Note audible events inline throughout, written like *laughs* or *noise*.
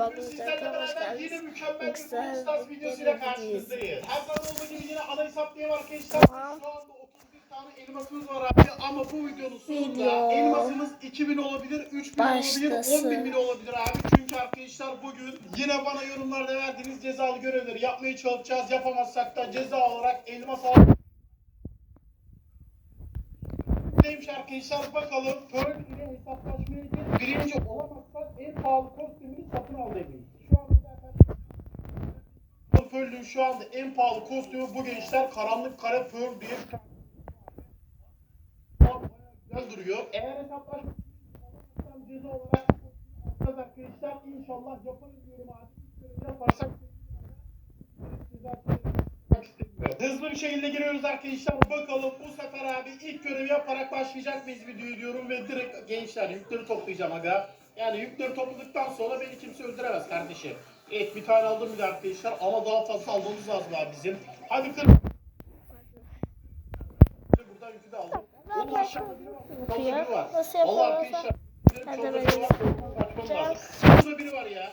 Beraber yine mükemmel bir Stas videosuyla karşınızdayız. Her zaman olduğu gibi yine ana hesaplayayım arkadaşlar. Şu anda 31 tane elmasımız var abi ama bu videonun sonunda Video. elmasımız 2000 olabilir, 3000 olabilir, Başlasın. 10.000 bile olabilir abi. Çünkü arkadaşlar bugün yine bana yorumlarda verdiğiniz cezalı görevleri yapmaya çalışacağız. Yapamazsak da ceza olarak elmas al. Neymiş arkadaşlar bakalım. Pearl ile hesaplaşmaya. Birinci olamazsak en pahalı al demiş. Şu anda zaten Pearl'ün şu anda en pahalı kostümü bu gençler karanlık kare Pearl diye bir tane. Güzel duruyor. Eğer hesaplaşma olamazsam ceza olarak alacağız arkadaşlar inşallah yaparız diyorum abi. Yaparsak. Hızlı bir şekilde giriyoruz arkadaşlar. Bakalım bu sefer abi ilk görevi yaparak başlayacak mıyız videoyu diyorum ve direkt gençler yükleri toplayacağım aga. Yani yükleri topladıktan sonra beni kimse öldüremez kardeşim. Evet bir tane aldım bir de arkadaşlar ama daha fazla almamız lazım abi bizim. Hadi kır. Buradan yükü de aldım. Onun aşağıda var. Allah arkadaşlar. Burada biri var ya.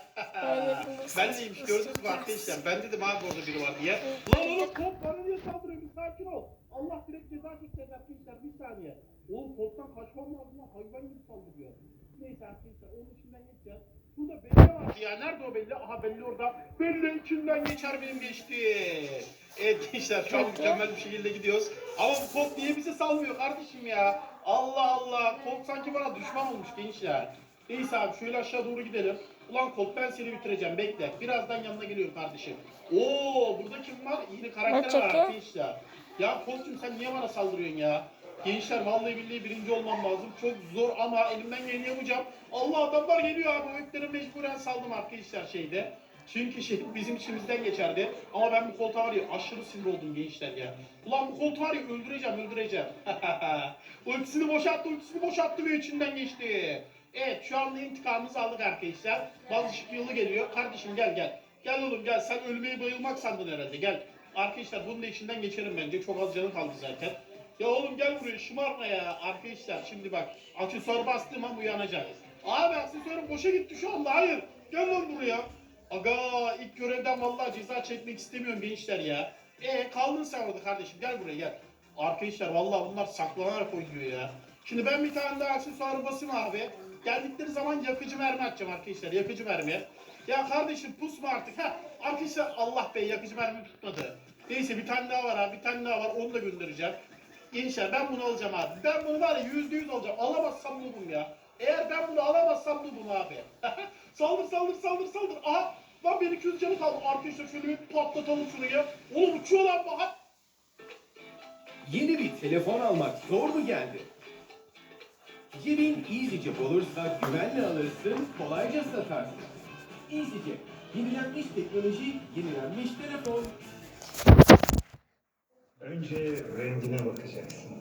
Ben *laughs* neymiş gördünüz mü arkadaşlar? Ben dedim abi orada biri var diye. Lan oğlum top bana niye saldırıyor? Bir sakin ol. Allah direkt ceza çekecek arkadaşlar. Bir saniye. Oğlum toptan kaçmam lazım. Hayvan gibi saldırıyor. Neyse arkadaşlar onun içinden geçeceğiz. Burada belli ya. Nerede o belli? Aha belli orada. Belli içinden geçer benim geçti. Evet gençler şu an mükemmel bir şekilde gidiyoruz. Ama bu kod niye bizi salmıyor kardeşim ya? Allah Allah. Kod sanki bana düşman olmuş gençler. Neyse abi şöyle aşağı doğru gidelim. Ulan Colt ben seni bitireceğim bekle. Birazdan yanına geliyorum kardeşim. Oo burada kim var? Yeni karakter var çekiyor? Ya Colt'cum sen niye bana saldırıyorsun ya? Gençler vallahi billahi birinci olmam lazım. Çok zor ama elimden geleni yapacağım. Allah adamlar geliyor abi. O mecburen saldım arkadaşlar şeyde. Çünkü şey *laughs* bizim içimizden geçerdi. Ama ben bu koltuğa var ya aşırı sinir oldum gençler ya. Ulan bu koltuğu var ya öldüreceğim öldüreceğim. *laughs* ultisini boşalttı ultisini boşalttı ve içinden geçti. Evet şu anda intikamımızı aldık arkadaşlar. Bazı ışık yılı geliyor. Kardeşim gel gel. Gel oğlum gel sen ölmeyi bayılmak sandın herhalde gel. Arkadaşlar bunun da içinden geçerim bence. Çok az canı kaldı zaten. Ya oğlum gel buraya şımarma ya. Arkadaşlar şimdi bak aksesuar bastığım an uyanacak. Abi aksesuarım boşa gitti şu anda hayır. Gel lan buraya. Aga ilk görevden vallahi ceza çekmek istemiyorum gençler ya. E kaldın sen orada kardeşim gel buraya gel. Arkadaşlar vallahi bunlar saklanarak oynuyor ya. Şimdi ben bir tane daha aksesuarı basayım abi. Geldikleri zaman yakıcı mermi atacağım arkadaşlar yakıcı mermi. Ya kardeşim pusma artık ha. Arkadaşlar Allah bey yakıcı mermi tutmadı. Neyse bir tane daha var abi bir tane daha var onu da göndereceğim. Gençler ben bunu alacağım abi. Ben bunu var ya yüzde yüz alacağım. Alamazsam noobum ya. Eğer ben bunu alamazsam noobum abi. *laughs* saldır saldır saldır saldır. Aha lan benim 200 canı kaldı. Arkadaşlar şöyle bir patlatalım şunu ya. Oğlum uçuyor lan. Ha- Yeni bir telefon almak zor mu geldi? Cebin EasyCep olursa güvenle alırsın, kolayca satarsın. EasyCep, yenilenmiş teknoloji, yenilenmiş telefon. Önce rengine bakacaksın.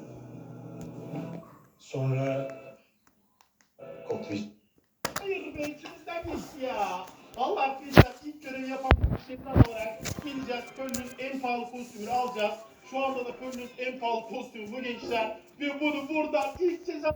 Sonra koklayacaksın. Hayır be içimizden geçti ya. Vallahi arkadaşlar ilk görevi yapan şefler olarak geleceğiz. Köln'ün en pahalı kostümünü alacağız. Şu anda da Köln'ün en pahalı kostümü bu gençler. Ve bunu buradan ilk ceza...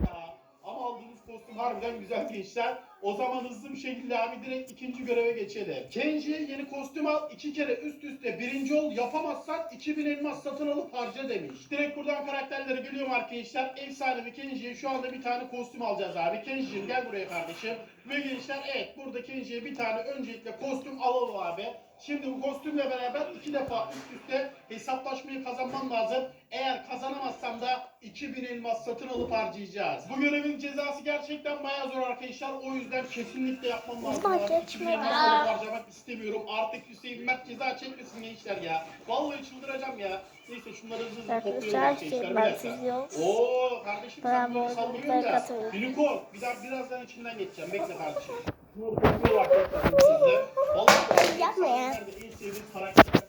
Ya. Ama aldığımız kostüm harbiden güzel gençler. O zaman hızlı bir şekilde abi direkt ikinci göreve geçelim. Kenji'ye yeni kostüm al. iki kere üst üste birinci ol. Yapamazsan 2000 elmas satın alıp harca demiş. Direkt buradan karakterlere geliyorum arkadaşlar. Efsanevi Kenji'ye şu anda bir tane kostüm alacağız abi. Kenji'cim gel buraya kardeşim. Ve gençler evet burada Kenji'ye bir tane öncelikle kostüm alalım abi. Şimdi bu kostümle beraber iki defa üst üste hesaplaşmayı kazanmam lazım. Eğer kazanamazsam da 2000 elmas satın alıp harcayacağız. Bu görevin cezası gerçekten bayağı zor arkadaşlar. O yüzden kesinlikle yapmam lazım. Abi. 2000 geçme ya. harcamak istemiyorum. Artık Hüseyin Mert ceza çekmesin gençler ya. Vallahi çıldıracağım ya. Neyse şunları hızlı hızlı topluyorum şey dakika. bakıyoruz. Oo kardeşim Ben sen bu böyle arada sallıyorsun da. Unicorn bir daha birazdan içinden geçeceğim. Bekle kardeşim. Şunları topluyorum arkadaşlar sizde. Vallahi Yapma ya. en sevdiğim karakterler